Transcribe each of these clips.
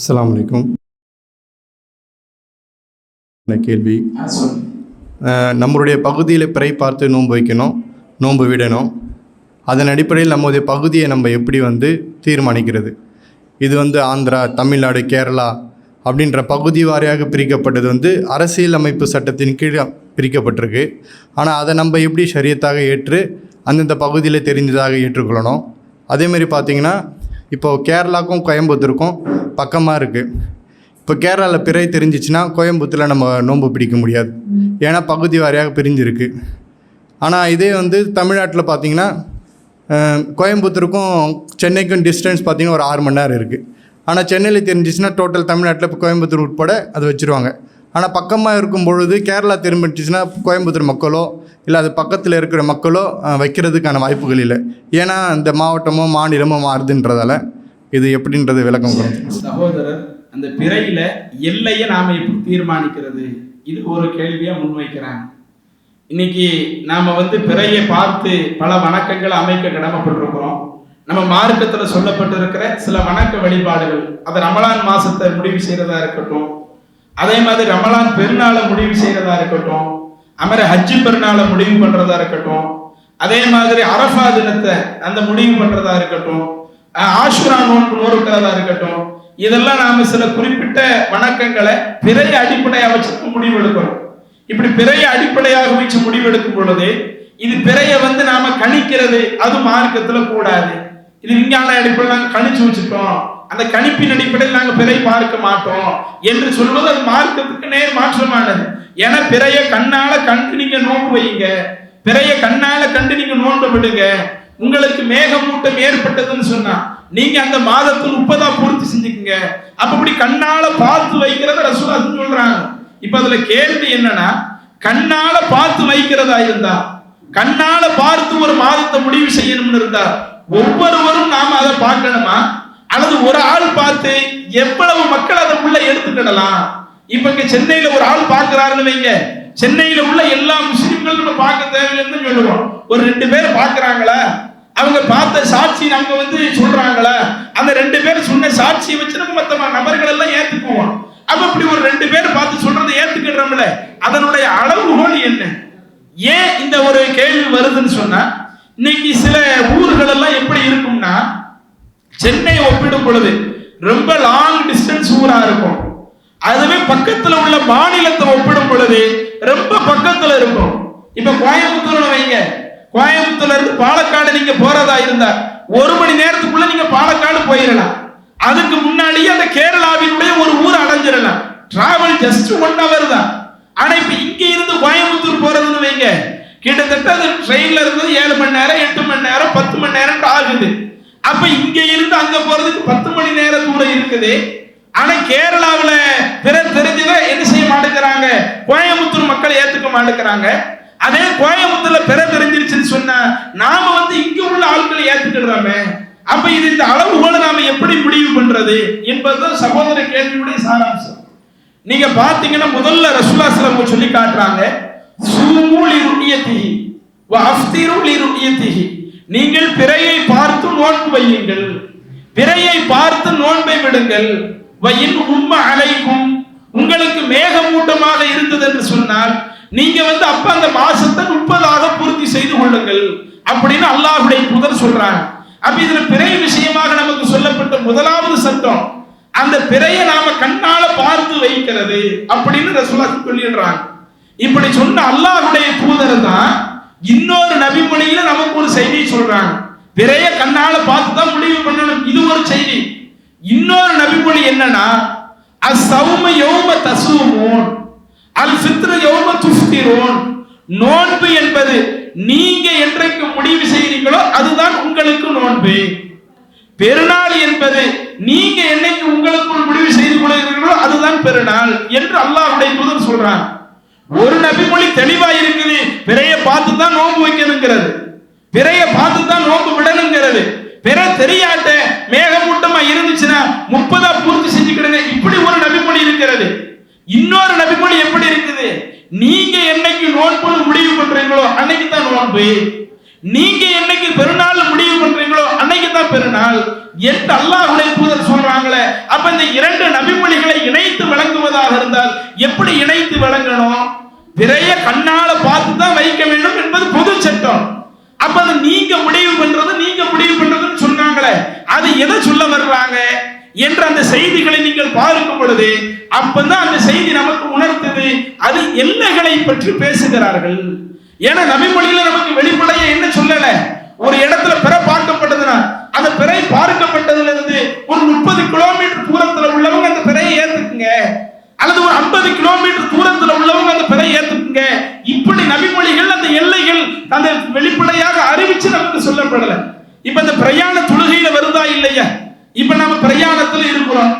அஸ்ஸலாமு அலைக்கும். இந்த கேள்வி? நம்மளுடைய பகுதியில் பிறை பார்த்து நோன்பு வைக்கணும் நோன்பு விடணும். அதன் அடிப்படையில் நம்முடைய பகுதியை நம்ம எப்படி வந்து தீர்மானிக்கிறது? இது வந்து ஆந்திரா தமிழ்நாடு கேரளா அப்படின்ற பகுதி வாரியாக பிரிக்கப்பட்டது வந்து அரசியல் அமைப்பு சட்டத்தின் கீழ் பிரிக்கப்பட்டிருக்கு. ஆனால் அதை நம்ம எப்படி ஷரியத்தாக ஏற்று அந்தந்த பகுதியில் தெரிந்ததாக ஏற்றுக்கொள்ளணும்? அதேமாரி பார்த்திங்கன்னா இப்போது கேரளாக்கும் கோயம்புத்தூருக்கும் பக்கமாக இருக்குது இப்போ கேரளாவில் பிறை தெரிஞ்சிச்சுன்னா கோயம்புத்தூரில் நம்ம நோன்பு பிடிக்க முடியாது. ஏன்னா பகுதி வாரியாக பிரிஞ்சிருக்கு. ஆனால் இதே வந்து தமிழ்நாட்டில் பார்த்தீங்கன்னா கோயம்புத்தூருக்கும் சென்னைக்கும் டிஸ்டன்ஸ் பார்த்திங்கன்னா ஒரு ஆறு மணி நேரம் இருக்குது ஆனால் சென்னையில் தெரிஞ்சிச்சுன்னா டோட்டல் தமிழ்நாட்டில் இப்போ கோயம்புத்தூர் உட்பட அது வச்சுருவாங்க. ஆனால் பக்கமாக இருக்கும் பொழுது கேரளா தெரிஞ்சிச்சுன்னா கோயம்புத்தூர் மக்களோ இல்லை அது பக்கத்தில் இருக்கிற மக்களோ வைக்கிறதுக்கான வாய்ப்புகள் இல்லை ஏன்னா இந்த மாவட்டமோ மாநிலமோ மாறுதுன்றதால இது எப்படின்றது விளக்கம் சகோதரர் அந்த பிறையில் எல்லையை நாம் எப்படி தீர்மானிக்கிறது? இது ஒரு கேள்வியா முன்வைக்கிறாங்க இன்னைக்கு நாம் வந்து பிறையை பார்த்து பல வணக்கங்களை அமைக்க கடமைப்பட்டிருக்கிறோம். நம்ம மார்க்கத்தில் சொல்லப்பட்டிருக்கிற சில வணக்க வழிபாடுகள் அதை ரமலான் மாசத்தை முடிவு செய்கிறதா இருக்கட்டும் அதே மாதிரி ரமலான் பெருநாளை முடிவு செய்யறதா இருக்கட்டும் அமர ஹஜ்ஜு பெருநாளை முடிவு பண்றதா இருக்கட்டும் அதே மாதிரி அரஃபா தினத்தை அந்த முடிவு பண்றதா இருக்கட்டும் ஆஷுரா நோன்பு நோறுக்கிறதா இருக்கட்டும் இதெல்லாம் நாம சில குறிப்பிட்ட வணக்கங்களை பிறைய அடிப்படையாக வச்சு முடிவெடுக்கிறோம் இப்படி பிறைய அடிப்படையாக வச்சு முடிவெடுக்கும் பொழுது இது பிறைய வந்து நாம கணிக்கிறது அது மார்க்கத்துல கூடாது. இது விஞ்ஞான அடிப்படையில் நாங்கள் கணிச்சு வச்சுட்டோம். அந்த கணிப்பின் அடிப்படையில் நாங்கள் பிறை பார்க்க மாட்டோம் என்று சொல்வது அது மார்க்கத்துக்கு நேர் மாற்றமானது. ஏன்னா பிறைய கண்ணால கண்டு நீங்க நோன்பு வையுங்க. பிறைய கண்ணால கண்டு நீங்க நோன்பு விடுங்க. உங்களுக்கு மேகமூட்டம் ஏற்பட்டதுன்னு சொன்னா நீங்க அந்த மாதத்தில் முப்பதா பூர்த்தி செஞ்சுக்குங்க. அப்ப இப்படி கண்ணால பார்த்து வைக்கிறத ரசூலா சொல்றாங்க. இப்ப அதுல கேள்வி என்னன்னா கண்ணால பார்த்து வைக்கிறதா இருந்தா கண்ணால பார்த்து ஒரு மாதத்தை முடிவு செய்யணும்னு இருந்தா ஒவ்வொருவரும் நாம அதை பார்க்கணுமா? அல்லது ஒரு ஆள் பார்த்து எவ்வளவு மக்கள் அதை உள்ள எடுத்துக்கிடலாம்? இப்ப இங்க சென்னையில ஒரு ஆள் பாக்குறாருன்னு வைங்க. சென்னையில உள்ள எல்லா முஸ்லிம்களும் நம்ம பார்க்க தேவையில்லைன்னு சொல்லுவோம். ஒரு ரெண்டு பேர் பாக்குறாங்களா அவங்க பார்த்த சாட்சி நம்ம வந்து சொல்றாங்களா? அந்த ரெண்டு பேர் சொன்ன சாட்சியை வச்சு நம்ம மத்த நபர்கள் எல்லாம் ஏத்துக்குவோம். அப்ப இப்படி ஒரு ரெண்டு பேர் பார்த்து சொல்றதை ஏத்துக்கிடுறோம்ல. அதனுடைய அளவுகோல் என்ன? ஏன் இந்த ஒரு கேள்வி வருதுன்னு சொன்னா இன்னைக்கு சில ஊர்கள் எல்லாம் எப்படி இருக்கும்னா சென்னை ஒப்பிடும் பொழுது ரொம்ப லாங் டிஸ்டன்ஸ் ஊரா இருக்கும். அதுவே பக்கத்துல உள்ள மாநிலத்தை ஒப்பிடும் பொழுது ரொம்ப பக்கத்துல இருக்கும். இப்ப கோயம்புத்தூர்னு வைங்க. கோயம்புத்தூர்ல இருந்து பாலக்காடு நீங்க போறதா இருந்தா ஒரு மணி நேரத்துக்குள்ள நீங்க பாலக்காடு போயிடலாம் அதுக்கு முன்னாடியே அந்த கேரளாவினுடைய ஒரு ஊர் அடைஞ்சிடலாம் டிராவல் ஜஸ்ட் ஒன் ஹவர் தான். ஆனா இப்ப இங்க இருந்து கோயம்புத்தூர் போறதுன்னு வைங்க. கிட்டத்தட்ட அது ட்ரெயின்ல இருந்தது ஏழு மணி நேரம் எட்டு மணி நேரம் பத்து மணி நேரம் ஆகுது. அப்ப இங்க இருந்து அங்க போறதுக்கு பத்து மணி நேரம் தூரம் இருக்குது. ஆனா கேரளாவில் பிறர் தெரிஞ்சதை என்ன செய்ய மாட்டேங்கிறாங்க? கோயம்புத்தூர் மக்கள் ஏத்துக்க மாட்டேங்கிறாங்க. அதே கோயம்புத்தூர்ல பிற தெரிஞ்சிருச்சுன்னு சொன்னா நாம வந்து இங்க உள்ள ஆட்களை ஏத்துக்கிடுறோமே. அப்ப இது இந்த அளவுகோல நாம எப்படி முடிவு பண்றது என்பதுதான் சகோதர கேள்வியுடைய சாராம்சம். நீங்க பாத்தீங்கன்னா முதல்ல ரசூலா ஸல்லல்லாஹு சொல்லி காட்டுறாங்க சூமு லிருனியத்திஹி வ அஃப்திரு லிருனியத்திஹி நீங்கள் பிறையை பார்த்து நோன்பு வையுங்கள். பிறையை பார்த்து நோன்பை விடுங்கள். வ இன் உம்ம அலைக்கும். உங்களுக்கு மேகமூட்டமாக இருந்தது என்று சொன்னால் நீங்க வந்து அப்ப அந்த மாசத்தை முப்பதாக பூர்த்தி செய்து கொள்ளுங்கள். அப்படின்னு அல்லாஹுடைய புதர் சொல்றாங்க அப்ப இதுல பிறை விஷயமாக நமக்கு சொல்லப்பட்ட முதலாவது சட்டம் அந்த பிறையை நாம கண்ணால பார்த்து வைக்கிறது அப்படின்னு ரசூலா சொல்லிடுறாங்க. இப்படி சொன்ன அல்லாஹுடைய தூதர் தான் இன்னொரு நபிமொழியில நமக்கு ஒரு செய்தி சொல்றாங்க. பிறைய கண்ணால பார்த்து தான் முடிவு பண்ணணும். இது ஒரு செய்தி. இன்னொரு நபிமொழி என்னன்னா அசௌம யௌம தசூமூன் அல் ஃபித்ரு யௌம துஃப்திரூன். நோன்பு என்பது நீங்க என்றைக்கு முடிவு செய்கிறீங்களோ அதுதான் உங்களுக்கு நோன்பு. பெருநாள் என்பது நீங்க என்னைக்கு உங்களுக்குள் முடிவு செய்து கொள்கிறீர்களோ அதுதான் பெருநாள் என்று அல்லாஹ்வுடைய தூதர் சொல்றாங்க ஒரு நபிமொழி தெளிவா இருக்குது. பிறைய பார்த்து தான் நோன்பு வைக்கணுங்கிறது. பிறைய பார்த்து தான் நோன்பு விடணுங்கிறது. பிற தெரியாட்ட மேகமூட்டமா இருந்துச்சுன்னா முப்பதா பூர்த்தி செஞ்சுக்கிடுங்க. இப்படி ஒரு நபிமொழி இருக்கிறது. இன்னொரு நபிமொழி எப்படி இருக்குது? நீங்க என்னைக்கு நோன்பு முடிவு பண்றீங்களோ அன்னைக்கு தான் நோன்பு. நீங்க என்னைக்கு பெருநாள் முடிவு பண்றீங்களோ அன்னைக்கு தான் பெருநாள். என்று அல்லாஹ்வுடைய தூதர் சொல்றாங்களே அப்ப இந்த இரண்டு நபிமொழிகளை இணைத்து வழங்குவதாக இருந்தால் எப்படி இணைத்து வழங்கணும்? பிறைய கண்ணால பார்த்து தான் வைக்க வேண்டும் என்பது பொது சட்டம். அப்ப அது நீங்க முடிவு பண்றது நீங்க முடிவு பண்றதுன்னு சொன்னாங்களே அது எதை சொல்ல வர்றாங்க? என்ற அந்த செய்திகளை நீங்கள் பார்க்கும் பொழுது அப்பதான் அந்த செய்தி நமக்கு உணர்த்தது. அது எல்லைகளை பற்றி பேசுகிறார்கள். ஏன்னா நபிமொழியில நமக்கு வெளிப்படைய என்ன சொல்லல? ஒரு இடத்துல பிற பார்க்கப்பட்டதுன்னா அந்த பிறை பார்க்கப்பட்டதுல இருந்து ஒரு முப்பது கிலோமீட்டர் தூரத்துல உள்ளவங்க அந்த பிறையை ஏத்துக்குங்க அல்லது ஒரு ஐம்பது கிலோமீட்டர் தூரத்துல உள்ளவங்க அந்த பிறை ஏத்துக்குங்க இப்படி நபிமொழிகள் அந்த எல்லைகள் அந்த வெளிப்படையாக அறிவிச்சு நமக்கு சொல்லப்படல இப்ப இந்த பிரயாண தொழுகையில வருதா இல்லையா இப்ப நம்ம பிரயாணத்துல இருக்கிறோம்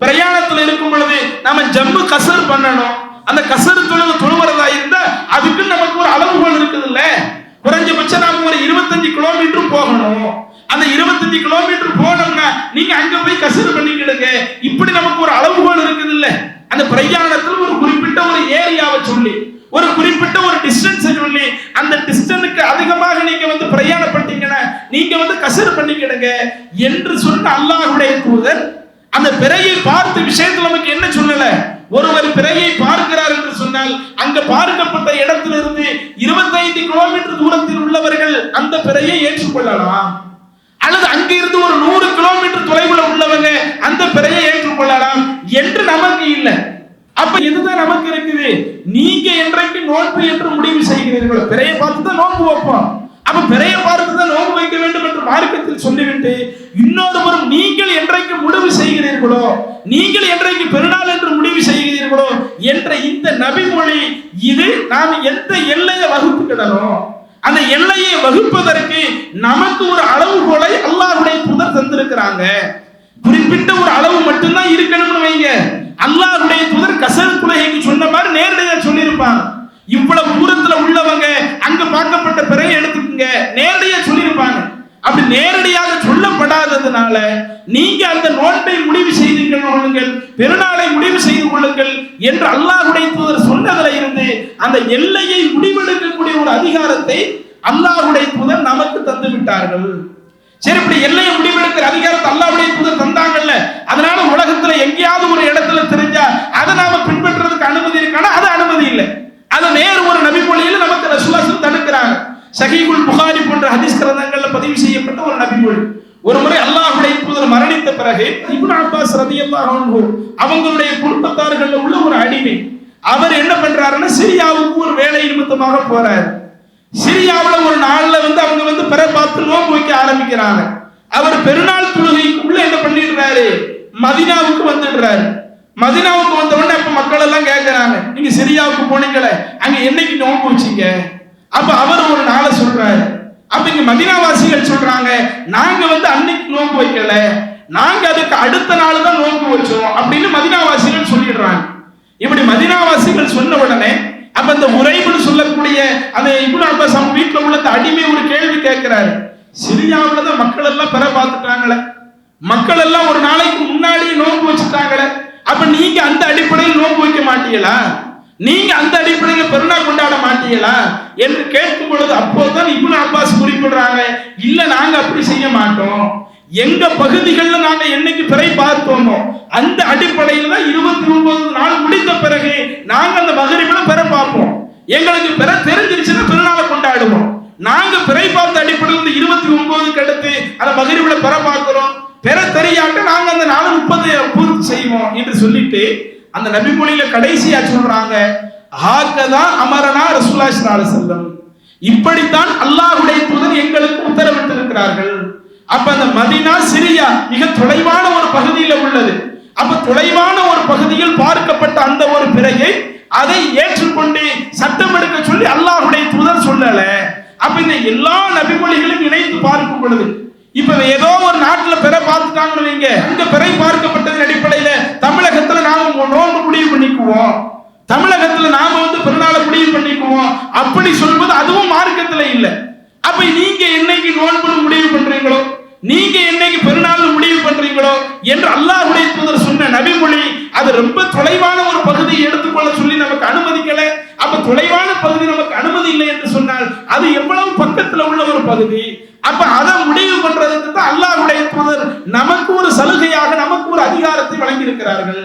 பிரயாணத்துல இருக்கும் பொழுது நாம ஜம்மு கசர் பண்ணணும். அந்த கசர் தொழுகை தொழுவுறதா இருந்தா அதுக்கு நமக்கு ஒரு அளவுகோல் இருக்குது இல்ல குறைஞ்சபட்சம் நாம ஒரு இருபத்தஞ்சு கிலோமீட்டர் போகணும். அந்த இருபத்தஞ்சு கிலோமீட்டர் போனோம்னா நீங்க அங்க போய் கசர் பண்ணிக்கிடுங்க இப்படி நமக்கு ஒரு அளவுகோல் இருக்குது இல்ல அந்த பிரயாணத்துல ஒரு குறிப்பிட்ட ஒரு ஏரியாவை சொல்லி ஒரு குறிப்பிட்ட ஒரு டிஸ்டன்ஸ் சொல்லி அந்த டிஸ்டன்ஸுக்கு அதிகமாக நீங்க வந்து பிரயாணப்பட்டீங்கன்னா நீங்க வந்து கசர் பண்ணிக்கிடுங்க. என்று சொன்ன அல்லாஹுடைய தூதர் அந்த பிறையை பார்த்த விஷயத்துல நமக்கு என்ன சொல்லல? ஒருவர் பிறையை பார்க்கிறார் என்று சொன்னால் அங்க பார்க்கப்பட்ட இடத்திலிருந்து இருபத்தைந்து கிலோமீட்டர் தூரத்தில் உள்ளவர்கள் அந்த பிறையை ஏற்றுக்கொள்ளலாம். அல்லது அங்கிருந்து ஒரு நூறு கிலோமீட்டர் தொலைவுல உள்ளவங்க அந்த பிறையை ஏற்றுக்கொள்ளலாம் என்று நமக்கு இல்லை. அப்ப இதுதான் நமக்கு இருக்குது? நீங்க என்றைக்கு நோன்பு என்று முடிவு செய்கிறீர்களோ பிறையை பார்த்து தான் நோன்பு வைப்போம். அப்ப பிறையை பார்த்து தான் நோன்பு வைக்க வேண்டும் என்று மார்க்கத்தில் சொல்லிவிட்டு இன்னொருவரும் நீங்கள் நீங்க செய்கிறீர்களோ? நீங்கள் என்றைக்கு பெருநாள் என்று முடிவு செய்கிறீர்களோ? என்ற இந்த நபிமொழி இது நாம் எந்த எல்லையை வகுத்துக்கிடணும்? அந்த எல்லையை வகுப்பதற்கு நமக்கு ஒரு அளவுகோலை அல்லாஹுடைய தூதர் தந்திருக்கிறாங்க. குறிப்பிட்ட ஒரு அளவு மட்டும்தான் இருக்கணும்னு வைங்க. அல்லாஹுடைய தூதர் கசல் குலகைக்கு சொன்ன மாதிரி நேரடியாக சொல்லியிருப்பாங்க இவ்வளவு தூரத்துல உள்ளவங்க அங்க பார்க்கப்பட்ட பிறகு எடுத்துக்கோங்க. நேரடியாக சொல்லியிருப்பாங்க. அப்படி நேரடியாக சொல்லப்படாததுனால நீங்க அந்த நோன்பை முடிவு செய்து கொள்ளுங்கள் பெருநாளை முடிவு செய்து கொள்ளுங்கள் என்று அல்லாஹுடைய தூதர் சொன்னதுல இருந்து அந்த எல்லையை முடிவெடுக்கக்கூடிய ஒரு அதிகாரத்தை அல்லாஹுடைய தூதர் நமக்கு தந்து விட்டார்கள். சரி இப்படி எல்லையை முடிவெடுக்கிற அதிகாரத்தை அல்லாஹ்வுடைய தூதர் தந்தாங்கல்ல அதனால உலகத்துல எங்கேயாவது ஒரு இடத்துல தெரிஞ்சா அதை நாம பின்பற்றுறதுக்கு அனுமதி இருக்கானா? அது அனுமதி இல்லை. அதை வேறு ஒரு நபி மொழியில நமக்கு ரசுவாசம் தடுக்கிறாங்க. சஹீகுல் புகாரி போன்ற ஹதீஸ் கிரந்தங்கள்ல பதிவு செய்யப்பட்ட ஒரு நபிமொழி ஒரு முறை அல்லாஹ்வுடைய தூதர் மரணித்த பிறகு இப்னு அப்பாஸ் ரலியல்லாஹு அன்ஹு அவங்களுடைய குடும்பத்தார்கள் உள்ள ஒரு அடிமை. அவர் என்ன பண்றாருன்னா சிரியாவுக்கு ஒரு வேலை நிமித்தமாக போறாரு. சிரியாவுல ஒரு நாள்ல வந்து அவங்க வந்து பிற பார்த்து நோம்பு வைக்க ஆரம்பிக்கிறாங்க. அவர் பெருநாள் தொழுகைக்குள்ள என்ன பண்ணிடுறாரு? மதினாவுக்கு வந்துடுறாரு. மதினாவுக்கு வந்த உடனே அப்ப மக்கள் எல்லாம் கேட்கிறாங்க நீங்க சிரியாவுக்கு போனீங்களே அங்க என்னைக்கு நோம்பு வச்சீங்க? அப்ப அவர் ஒரு நாளை சொல்றாரு. அப்ப இங்க மதினாவாசிகள் சொல்றாங்க நாங்க வந்து அன்னைக்கு நோன்பு வைக்கல. நாங்க அதுக்கு அடுத்த நாள் தான் நோன்பு வச்சோம் அப்படின்னு மதினாவாசிகள் சொல்லிடுறாங்க. இப்படி மதினாவாசிகள் சொன்ன உடனே அப்ப இந்த உறைவுன்னு சொல்லக்கூடிய அந்த இப்னு அப்பாஸ் அவங்க வீட்டுல உள்ள அந்த அடிமை ஒரு கேள்வி கேட்கிறாரு. சிரியாவில தான் மக்கள் எல்லாம் பெற பார்த்துட்டாங்களே. மக்கள் எல்லாம் ஒரு நாளைக்கு முன்னாடியே நோன்பு வச்சுட்டாங்களே. அப்ப நீங்க அந்த அடிப்படையில் நோன்பு வைக்க மாட்டீங்களா? நீங்க அந்த அடிப்படையில் பெருநாள் கொண்டாட மாட்டீங்களா? என்று கேட்கும் பொழுது அப்போதுதான் இப்னு அப்பாஸ் குறிப்பிடுறாங்க இல்ல நாங்க அப்படி செய்ய மாட்டோம். எங்க பகுதிகளில் நாங்க என்னைக்கு பிறை பார்த்தோமோ அந்த அடிப்படையில் தான் இருபத்தி ஒன்பது நாள் முடிந்த பிறகு நாங்க அந்த மகரிபில பிற பார்ப்போம். எங்களுக்கு பிற தெரிஞ்சிருச்சுன்னா பெருநாளை கொண்டாடுவோம். நாங்க பிறை பார்த்த அடிப்படையில் இந்த இருபத்தி ஒன்பதுக்கு அடுத்து அந்த மகரிபில பிற பார்க்கிறோம். பெற தெரியாட்ட நாங்க அந்த நாலு முப்பது பூர்த்தி செய்வோம் என்று சொல்லிட்டு அந்த நபிமொழியில கடைசியா சொல்றாங்க ஆகதான் அமரனா ரசூலாய் செல்லம் இப்படித்தான் அல்லாஹுடைய தூதர் எங்களுக்கு உத்தரவிட்டு இருக்கிறார்கள் அப்ப அந்த மதினா சிரியா மிக தொலைவான ஒரு பகுதியில் உள்ளது. அப்ப தொலைவான ஒரு பகுதியில் பார்க்கப்பட்ட அந்த ஒரு பிறையை அதை ஏற்றுக்கொண்டு சட்டம் எடுக்க சொல்லி அல்லாஹுடைய தூதர் சொல்லல. அப்ப இந்த எல்லா நபிமொழிகளும் இணைந்து பார்க்கும் பொழுது இப்ப ஏதோ ஒரு நாட்டுல பிற பார்த்துட்டாங்கன்னு வைங்க. அங்க பிறை பார்க்கப்பட்டதன் அடிப்படையில தமிழகத்துல நாம நோன்பு முடிவு பண்ணிக்குவோம். தமிழகத்துல நாம வந்து பிறநாள முடிவு பண்ணிக்குவோம். அப்படி சொல்வது அதுவும் மார்க்கத்துல இல்ல. அப்ப நீங்க என்னைக்கு நோன்பு முடிவு பண்றீங்களோ நீங்க என்னைக்கு பெருநாள் முடிவு பண்றீங்களோ என்று அல்லாஹுடைய தூதர் சொன்ன நபிமொழி அது ரொம்ப தொலைவான ஒரு பகுதியை எடுத்துக்கொள்ள சொல்லி நமக்கு அனுமதிக்கல. அப்ப தொலைவான பகுதி நமக்கு அனுமதி இல்லை என்று சொன்னால் அது எவ்வளவு பக்கத்துல உள்ள ஒரு பகுதி? அப்ப அதை முடிவு பண்றதுக்கு தான் அல்லாஹுடைய தூதர் நமக்கு ஒரு சலுகையாக நமக்கு ஒரு அதிகாரத்தை வழங்கியிருக்கிறார்கள்.